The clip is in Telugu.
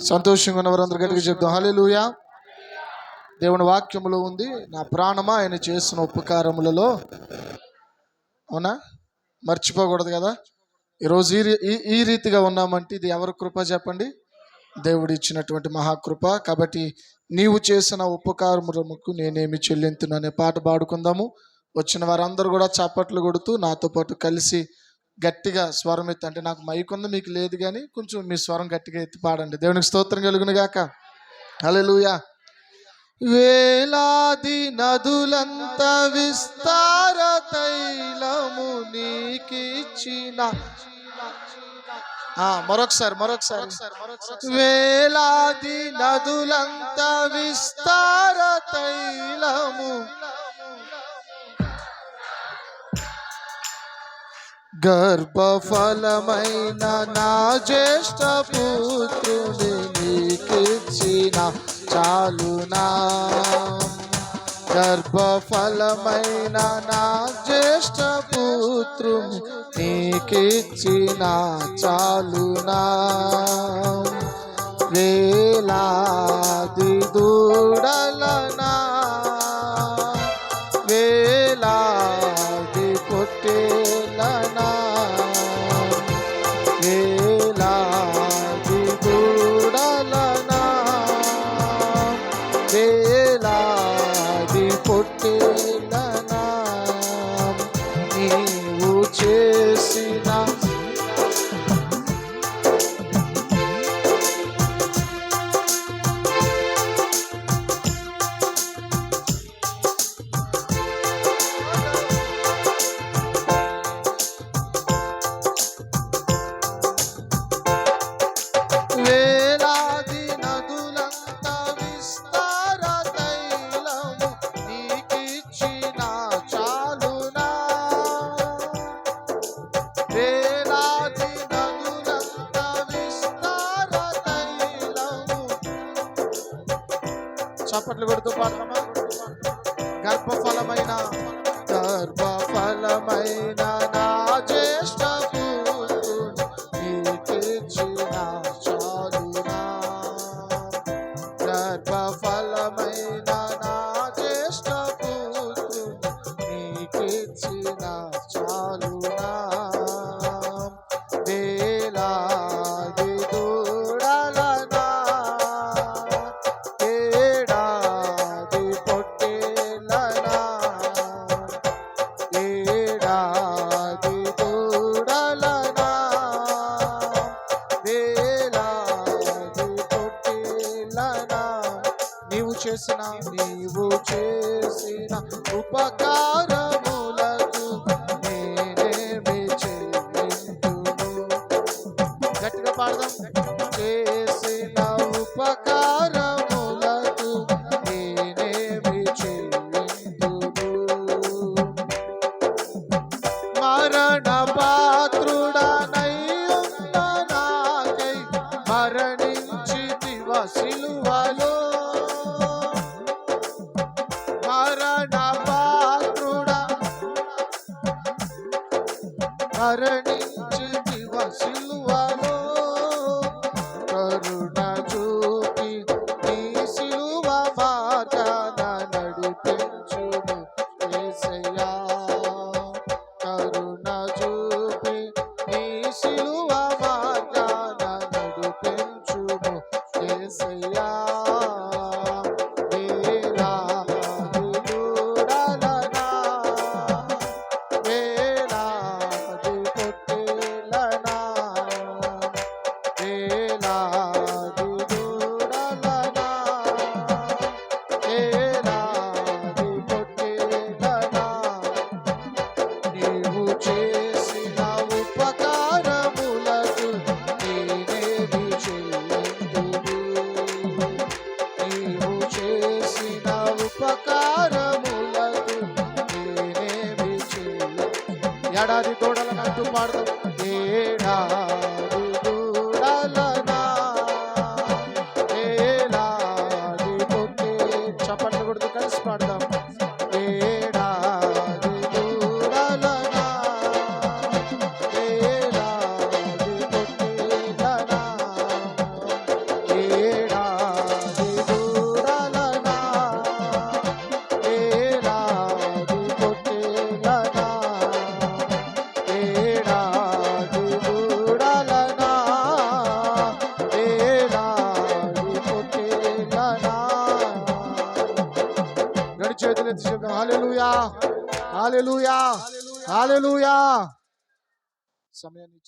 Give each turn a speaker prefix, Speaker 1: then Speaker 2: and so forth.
Speaker 1: సంతోషంగా ఉన్న వారందరూ గట్టిగా చెప్తాం హల్లెలూయా. దేవుని వాక్యములో ఉంది నా ప్రాణమా ఆయన చేసిన ఉపకారములలో. అవునా? మర్చిపోకూడదు కదా? ఈరోజు ఈ రీ- ఈ ఈ రీతిగా ఉన్నామంటే ఇది ఎవరి కృప చెప్పండి? దేవుడు ఇచ్చినటువంటి మహాకృప. కాబట్టి నీవు చేసిన ఉపకారములకు నేనేమి చెల్లింతును అనే పాట పాడుకుందాము. వచ్చిన వారందరూ కూడా చప్పట్లు కొడుతూ నాతో పాటు కలిసి గట్టిగా స్వరం ఎత్తి అంటే నాకు మైక్ ఉంది మీకు లేదు కానీ కొంచెం మీ స్వరం గట్టిగా ఎత్తి పాడండి. దేవునికి స్తోత్రం కలుగును గాక హల్లెలూయా. వేలాది నదులంత విస్తార తైలము నీకిచ్చిన. మరొకసారి మరొకసారి. వేలాది నదులంత విస్తార తైలము గర్భఫలమైన నా జ్యేష్ఠ పుత్రుని నీకిచ్చిన చాలునా. గర్భఫలమైన నా జ్యేష్ఠ పుత్రుని నీకిచ్చిన చాలునా. వేలాది దూడలనా. వేలా వేలాది చప్పట్లు కొడుతూ పాడతామా గర్భఫలమైన గర్భఫలమైన చేసిన ఉపకారములకు నేనేమి చెల్లింతును గట్టిగా పాడదాం. చేసిన ఉపకారములకు మరణించితివ సిలువలో కరుణ చూపి నీ సిలువ మార్గాన నడిపించుము యేసయ్యా కరుణ చూపి నీ సిలువ ఏడాది తోడల నాటు పాడదాం ఏడా తోడల ఏడాది చప్పట్లు కొడుతూ కలిసి పాడదాం. వారి చేతులు ఎత్తి చెప్తాం హాలెలుయా హాలెలుయా హాలెలుయా సమయాన్ని